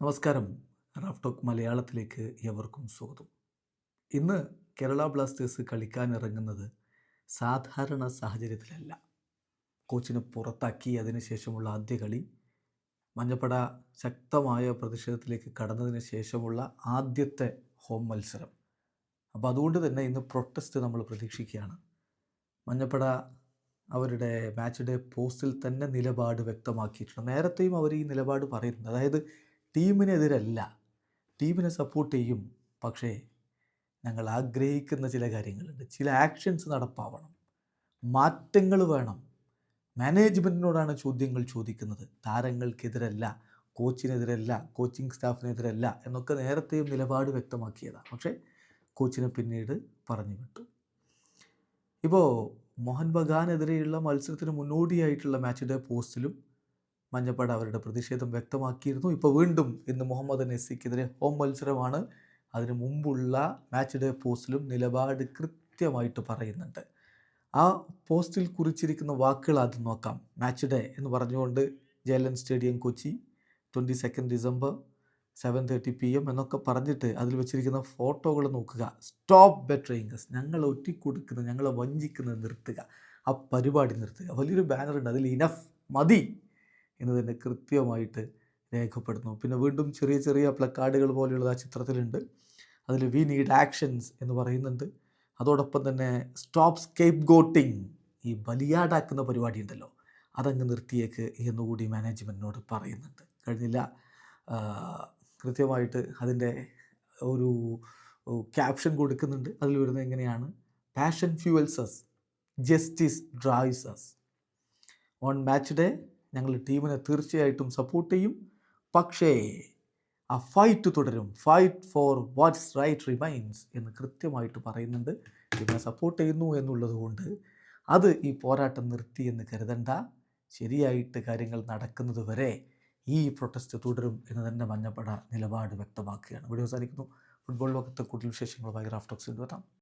നമസ്കാരം. Raf talk മലയാളത്തിലേക്ക് എവർക്കും സ്വാഗതം. ഇന്ന് കേരള ബ്ലാസ്റ്റേഴ്സ് കളിക്കാനിറങ്ങുന്നത് സാധാരണ സാഹചര്യത്തിലല്ല. കോച്ചിനെ പുറത്താക്കി അതിനുശേഷമുള്ള ആദ്യ കളി മഞ്ഞപ്പട ശക്തമായ പ്രതിഷേധത്തിലേക്ക് കടന്നതിന് ശേഷമുള്ള ആദ്യത്തെ ഹോം മത്സരം. അപ്പോൾ അതുകൊണ്ട് തന്നെ ഇന്ന് പ്രൊട്ടസ്റ്റ് നമ്മൾ പ്രതീക്ഷിക്കുകയാണ്. മഞ്ഞപ്പട അവരുടെ മാച്ച് ഡേ പോസ്റ്റിൽ തന്നെ നിലപാട് വ്യക്തമാക്കിയിട്ടുണ്ട്. നേരത്തെയും അവർ ഈ നിലപാട് പറയുന്നുണ്ട്. അതായത് ടീമിനെതിരല്ല. ടീമിനെ സപ്പോർട്ട് ചെയ്യും. പക്ഷേ ഞങ്ങൾ ആഗ്രഹിക്കുന്ന ചില കാര്യങ്ങളുണ്ട്. ചില ആക്ഷൻസ് നടപ്പാവണം. മാറ്റങ്ങൾ വേണം. മാനേജ്മെന്റിനോടാണ് ചോദ്യങ്ങൾ ചോദിക്കുന്നത്. താരങ്ങൾക്കെതിരല്ല കോച്ചിനെതിരല്ല കോച്ചിങ് സ്റ്റാഫിനെതിരല്ല എന്നൊക്കെ നേരത്തെയും നിലപാട് വ്യക്തമാക്കിയതാണ് പക്ഷേ കോച്ചിനെ പിന്നീട് പറഞ്ഞു വിട്ടു. ഇപ്പോൾ മോഹൻ ബഗാനെതിരെയുള്ള മത്സരത്തിന് മുന്നോടിയായിട്ടുള്ള മാച്ചിന്റെ പോസ്റ്റിലും മഞ്ഞപ്പട അവരുടെ പ്രതിഷേധം വ്യക്തമാക്കിയിരുന്നു. ഇപ്പോൾ വീണ്ടും ഇന്ന് മുഹമ്മദ് നെസ്സിക്കെതിരെ ഹോം മത്സരമാണ്. അതിനു മുമ്പുള്ള മാച്ച് ഡേ പോസ്റ്റിലും നിലപാട് കൃത്യമായിട്ട് പറയുന്നുണ്ട്. ആ പോസ്റ്റിൽ കുറിച്ചിരിക്കുന്ന വാക്കുകൾ ആദ്യം നോക്കാം. മാച്ച് ഡേ എന്ന് പറഞ്ഞുകൊണ്ട് ജയലൻ stadium Kochi twenty second December seven thirty P M എന്നൊക്കെ പറഞ്ഞിട്ട് അതിൽ വെച്ചിരിക്കുന്ന ഫോട്ടോകൾ നോക്കുക. സ്റ്റോപ്പ് ബെറ്ററിങ് ഞങ്ങളെ ഒറ്റിക്കൊടുക്കുന്നത് ഞങ്ങളെ വഞ്ചിക്കുന്നത് നിർത്തുക. ആ പരിപാടി നിർത്തുക. വലിയൊരു ബാനറുണ്ട് അതിൽ ഇനഫ് മതി. എന്ന് തന്നെ കൃത്യമായിട്ട് രേഖപ്പെടുന്നു. പിന്നെ വീണ്ടും ചെറിയ ചെറിയ പ്ലക്കാർഡുകൾ പോലെയുള്ളത് ആ ചിത്രത്തിലുണ്ട്. അതിൽ വി നീഡ് ആക്ഷൻസ് എന്ന് പറയുന്നുണ്ട്. അതോടൊപ്പം തന്നെ സ്റ്റോപ്പ് സ്കേപ്പ് ഗോട്ടിങ് ഈ ബലിയാടാക്കുന്ന പരിപാടി ഉണ്ടല്ലോ അതങ്ങ് നിർത്തിയേക്ക് എന്നുകൂടി മാനേജ്മെന്റിനോട് പറയുന്നുണ്ട്. കഴിഞ്ഞില്ല. കൃത്യമായിട്ട് അതിന്റെ ഒരു ക്യാപ്ഷൻ കൊടുക്കുന്നുണ്ട്. അതിൽ വരുന്നത് എങ്ങനെയാണ്? Passion fuels us justice drives us on match day ഞങ്ങൾ ടീമിനെ തീർച്ചയായിട്ടും സപ്പോർട്ട് ചെയ്യും. പക്ഷേ ആ ഫൈറ്റ് തുടരും. Fight for what's right remains എന്ന് കൃത്യമായിട്ട് പറയുന്നുണ്ട്. ടീമിനെ സപ്പോർട്ട് ചെയ്യുന്നു എന്നുള്ളത് കൊണ്ട് അത് ഈ പോരാട്ടം നിർത്തി എന്ന് കരുതണ്ട. ശരിയായിട്ട് കാര്യങ്ങൾ നടക്കുന്നത് വരെ ഈ പ്രൊട്ടസ്റ്റ് തുടരും എന്ന് തന്നെ മഞ്ഞപ്പട നിലപാട് വ്യക്തമാക്കുകയാണ്. വീഡിയോ അവസാനിക്കുന്നു. ഫുട്ബോൾ ലോകത്തെ കൂടുതൽ വിശേഷങ്ങൾ വിശേഷങ്ങളുമായി റാഫ്റ്റോക്സിൽ വരാം.